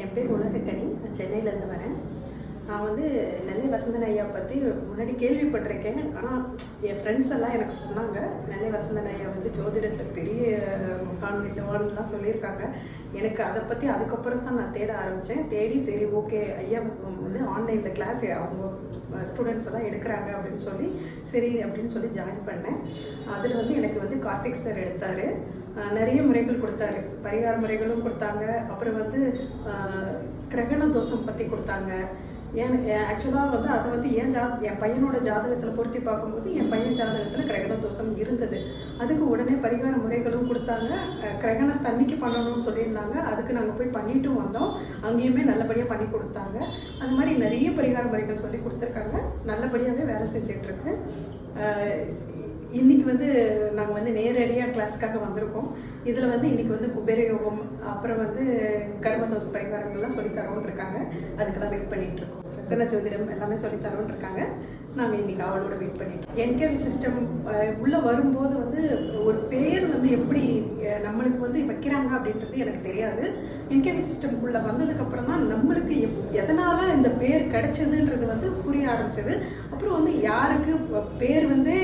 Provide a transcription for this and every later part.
என் பேர் உலகக்கனி நான் சென்னையிலேருந்து வரேன். நான் வந்து நெல்லை வசந்தன் ஐயா பற்றி முன்னாடி கேள்விப்பட்டிருக்கேன். ஆனால் என் ஃப்ரெண்ட்ஸ் எல்லாம் எனக்கு சொன்னாங்க நெல்லை வசந்தன் ஐயா வந்து ஜோதிடத்தில் பெரிய மகான் வித்தவான்லாம் சொல்லியிருக்காங்க. எனக்கு அதை பற்றி அதுக்கப்புறம் தான் நான் தேட ஆரம்பித்தேன் தேடி சரி ஓகே ஐயா வந்து ஆன்லைனில் கிளாஸ் அவங்க ஸ்டூடெண்ட்ஸ் எல்லாம் எடுக்கிறாங்க அப்படின்னு சொல்லி சரி அப்படின்னு சொல்லி ஜாயின் பண்ணேன். அதில் வந்து எனக்கு வந்து கார்த்திக் சார் எடுத்தார். நிறைய முறைகள் கொடுத்தாரு. பரிகார முறைகளும் கொடுத்தாங்க. அப்புறம் வந்து கிரகண தோஷம் பற்றி கொடுத்தாங்க. ஏன் ஆக்சுவலாக வந்து அதை வந்து என் ஜா என் பையனோட ஜாதகத்தில் பொருத்தி பார்க்கும்போது என் பையன் ஜாதகத்தில் கிரகண தோஷம் இருந்தது. அதுக்கு உடனே பரிகார முறைகளும் கொடுத்தாங்க. கிரகண தண்ணிக்கு பண்ணணும்னு சொல்லியிருந்தாங்க. அதுக்கு நாங்கள் போய் பண்ணிட்டும் வந்தோம். அங்கேயுமே நல்லபடியாக பண்ணி கொடுத்தாங்க. அது மாதிரி நிறைய பரிகார முறைகள் சொல்லி கொடுத்துருக்காங்க. நல்லபடியாகவே வேலை செஞ்சிட்ருக்கு இன்னைக்கு வந்து நாங்கள் வந்து நேரடியாக கிளாஸ்க்காக வந்திருக்கோம். இதில் வந்து இன்னைக்கு வந்து குபேர யோகம் அப்புறம் வந்து கர்மதோஷ பரிகாரங்கள்லாம் சொல்லி இருக்காங்க. அதுக்கெல்லாம் வெயிட் பண்ணிட்டு இருக்கோம். பிரசன்ன ஜோதிடம் எல்லாமே சொல்லி இருக்காங்க. நாங்கள் இன்னைக்கு அவளோட வெயிட் பண்ணிட்டு என்கேவி சிஸ்டம் உள்ளே வரும்போது வந்து ஒரு பேர் வந்து எப்படி நம்மளுக்கு வந்து வைக்கிறாங்க அப்படின்றது எனக்கு தெரியாது. என்கேவி சிஸ்டம்குள்ளே வந்ததுக்கப்புறம் தான் எதனால் இந்த பேர் கிடைச்சதுன்றது வந்து புரிய ஆரம்பிச்சது. அப்புறம் வந்து யாருக்கு பேர் வந்து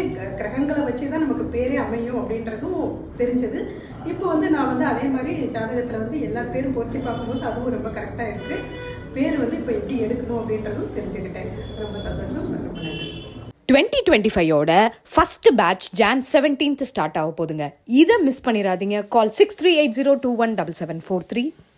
கிரகங்களை வச்சு தான் நமக்கு பேரே அமையும் அப்படின்றதும் தெரிஞ்சது. இப்போ வந்து நான் வந்து அதே மாதிரி ஜாதகத்தில் வந்து எல்லா பேரும் பொருத்தி பார்க்கும்போது அதுவும் ரொம்ப கரெக்டாக இருக்குது பேர் வந்து இப்போ எப்படி எடுக்கணும் அப்படின்றதும் தெரிஞ்சுக்கிட்டேன். ரொம்ப சந்தோஷம் ரொம்ப நன்றி. Twenty twenty ஃபைவோட first batch June seventeenth start ஆக போதுங்க இதை மிஸ் பண்ணிடாதீங்க call six three eight zero two one double seven four three